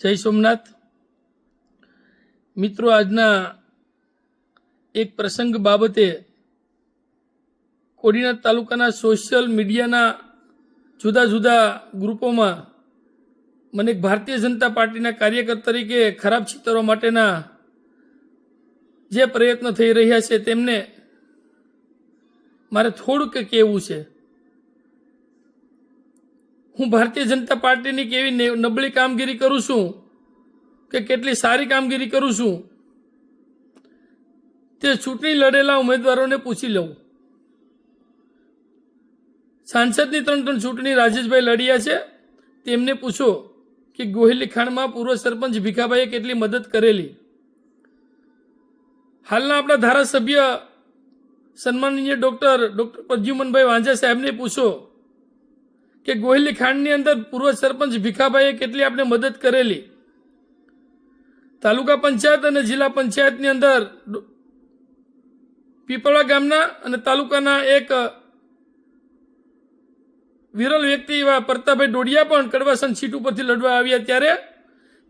જય સોમનાથ. મિત્રો, આજના એક પ્રસંગ બાબતે કોડીનાથ તાલુકાના સોશિયલ મીડિયાના જુદા જુદા ગ્રુપોમાં મને ભારતીય જનતા પાર્ટીના કાર્યકર તરીકે ખરાબ ચિતરવા માટેના જે પ્રયત્ન થઈ રહ્યા છે તેમને મારે થોડુંક કહેવું છે. હું ભારતીય જનતા પાર્ટીની કેવી નબળી કામગીરી કરું છું કે કેટલી સારી કામગીરી કરું છું, તે ચૂંટણી લડેલા ઉમેદવારોને પૂછી લઉં. સાંસદની ત્રણ ત્રણ ચૂંટણી રાજેશભાઈ લડ્યા છે, તેમને પૂછો કે ગોહિલી ખાણમાં પૂર્વ સરપંચ ભીખાભાઈએ કેટલી મદદ કરેલી. હાલના આપણા ધારાસભ્ય સન્માનનીય ડૉક્ટર ડૉક્ટર પ્રદ્યુમનભાઈ વાંઝા સાહેબને પૂછો કે ગોહિલી ખાંડની અંદર પૂર્વ સરપંચ ભીખાભાઈએ કેટલી આપણે મદદ કરેલી? તાલુકા પંચાયત અને જિલ્લા પંચાયતની અંદર પીપળા ગામના અને તાલુકાના એક વિરલ વ્યક્તિ એવા પ્રતાપભાઈ ડોડિયા પણ કડવાસન સીટ ઉપરથી લડવા આવ્યા ત્યારે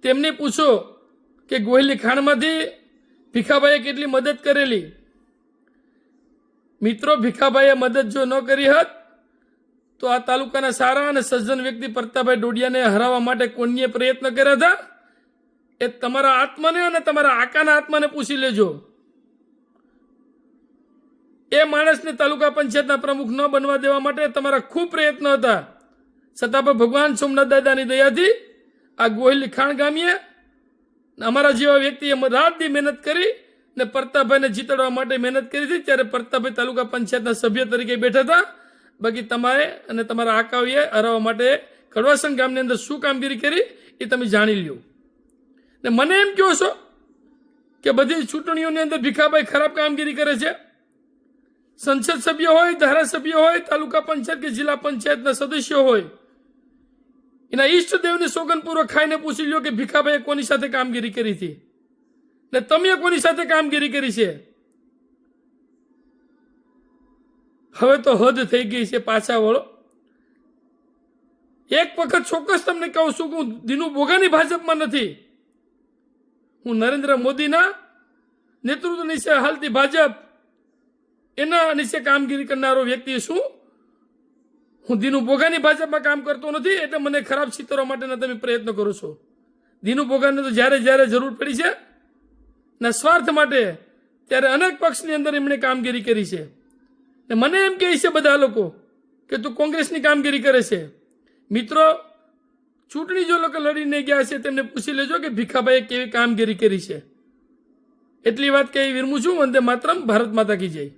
તેમને પૂછો કે ગોહિલી ખાંડમાંથી ભીખાભાઈએ કેટલી મદદ કરેલી? મિત્રો, ભીખાભાઈએ મદદ જો ન કરી હોત તો આ તાલુકાના સારા અને સજ્જન વ્યક્તિ પ્રતાપભાઈ ડોડિયાને હરાવવા માટે કોઈએ પ્રયત્ન કર્યા હતા? એ તમારા આત્માને અને તમારા આકાના આત્માને પૂછી લેજો. એ માણસને તાલુકા પંચાયતના પ્રમુખ ન બનવા દેવા માટે તમારા ખૂબ પ્રયત્ન હતા. છતાં પણ ભગવાન સોમનાથ દાદાની દયાથી આ ગોહિલી ખાણ ગામીએ અમારા જેવા વ્યક્તિએ રાત દી મહેનત કરી ને પ્રતાપભાઈને જીતાડવા માટે મહેનત કરી હતી, ત્યારે પ્રતાપભાઈ તાલુકા પંચાયતના સભ્ય તરીકે બેઠા હતા. બાકી તમારે અને તમારા આકાવીએ હરાવવા માટે કડવાસન ગામની અંદર શું કામગીરી કરી એ તમે જાણી લ્યો. ને મને એમ કહો છો કે બધી ચૂંટણીઓની અંદર ભીખાભાઈ ખરાબ કામગીરી કરે છે. સંસદ સભ્ય હોય, ધારાસભ્ય હોય, તાલુકા પંચાયત કે જિલ્લા પંચાયતના સદસ્યો હોય, એના ઈષ્ટદેવને સોગનપૂર્વક ખાઈને પૂછી લ્યો કે ભીખાભાઈએ કોની સાથે કામગીરી કરી હતી. ને તમે કોની સાથે કામગીરી કરી છે? હવે તો હદ થઈ ગઈ છે પાછા વળો. એક વખત ચોક્કસ તમને કહું છું કે હું દિનુ બોગાની ભાજપમાં નથી. હું નરેન્દ્ર મોદીના નેતૃત્વ નીચે હાલતી ભાજપ, એના નીચે કામગીરી કરનારો વ્યક્તિ છું. હું દિનુ બોગાની ભાજપમાં કામ કરતો નથી એટલે મને ખરાબ ચિતરવા માટેના તમે પ્રયત્ન કરો છો. દિનુ બોગાને તો જ્યારે જ્યારે જરૂર પડી છે, ના સ્વાર્થ માટે, ત્યારે અનેક પક્ષની અંદર એમણે કામગીરી કરી છે. ને મને એમ કહે છે બધા લોકો કે તું કોંગ્રેસની કામગીરી કરે છે. મિત્રો, ચૂંટણી જો લોકો લડીને ગયા છે, તેમને પૂછી લેજો કે ભીખાભાઈએ કેવી કામગીરી કરી છે. એટલી વાત કહી વિરમું છું, વંદે માતરમ, ભારત માતા કી જય.